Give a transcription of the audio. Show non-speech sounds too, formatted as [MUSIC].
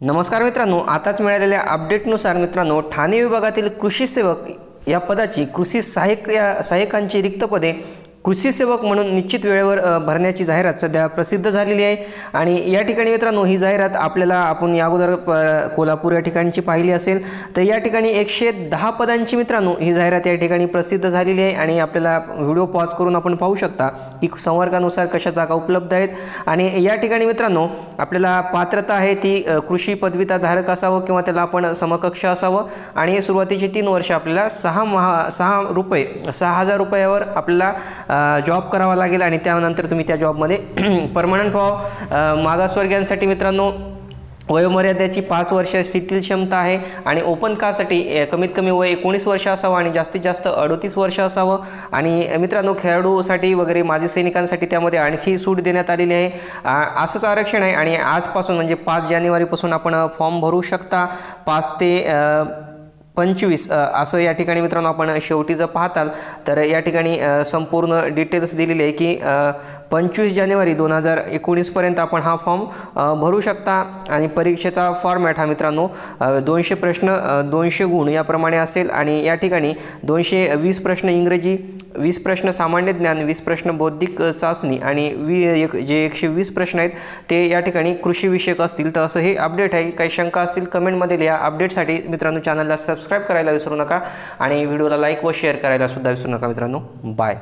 नमस्कार मित्रांनो आताच मिळालेल्या अपडेटनुसार मित्रांनो ठाणे विभागातील कृषी सेवक या पदाची कृषी सहाय्यक या सहाय्यकांची रिक्त पदे कृषी सेवक म्हणून निश्चित वेळेवर भरण्याची जाहिरात सध्या प्रसिद्ध झालेली आहे. आणि या ठिकाणी मित्रांनो ही जाहिरात आपल्याला आपण या अगोदर प- कोल्हापूर या ठिकाणची पाहिली असेल. तर या ठिकाणी एकशे दहा पदांची मित्रांनो ही जाहिरात या ठिकाणी प्रसिद्ध झालेली आहे. आणि आपल्याला व्हिडिओ पॉज करून आपण पाहू शकता की संवर्गानुसार कशा जागा उपलब्ध आहेत. आणि या ठिकाणी मित्रांनो आपल्याला पात्रता आहे ती कृषी पदविता धारक असावं किंवा त्याला आपण समकक्ष असावं. आणि सुरुवातीची तीन वर्ष आपल्याला सहा महा सहा रुपये सहा हजार रुपयावर आपल्याला जॉब करावा लागेल आणि त्यानंतर तुम्ही त्या जॉबमध्ये परमनंट [CLEARS THROAT] व्हावं. मागासवर्गीयांसाठी मित्रांनो वयोमर्यादेची पाच वर्ष शिथिल क्षमता आहे आणि ओपन कासाठी कमीत कमी वय एकोणीस वर्ष असावं आणि जास्तीत जास्त अडतीस वर्ष असावं. आणि मित्रांनो खेळाडूसाठी वगैरे माजी सैनिकांसाठी त्यामध्ये आणखी सूट देण्यात आलेली आहे. असंच आरक्षण आहे आणि आजपासून म्हणजे पाच जानेवारीपासून आपण फॉर्म भरू शकता. पाच ते पंचवीस असं या ठिकाणी मित्रांनो आपण शेवटी जर पाहताल तर या ठिकाणी संपूर्ण डिटेल्स दिलेले आहे की पंचवीस जानेवारी दोन हजार एकोणीसपर्यंत आपण हा फॉर्म भरू शकता. आणि परीक्षेचा फॉर्मॅट हा मित्रांनो दोनशे प्रश्न दोनशे गुण याप्रमाणे असेल. आणि या ठिकाणी दोनशे वीस प्रश्न इंग्रजी वीस प्रश्न सामान्य ज्ञान वीस प्रश्न बौद्धिक चाचणी आणि वी एक जे एकशे वीस प्रश्न आहेत ते या ठिकाणी कृषीविषयक असतील. तर असं हे अपडेट आहे. काही शंका असतील कमेंटमध्ये लिहा. अपडेटसाठी मित्रांनो चॅनलला सबस्क्राईब करायला विसरू नका आणि व्हिडिओला लाईक व शेअर करायला सुद्धा विसरू नका मित्रांनो. बाय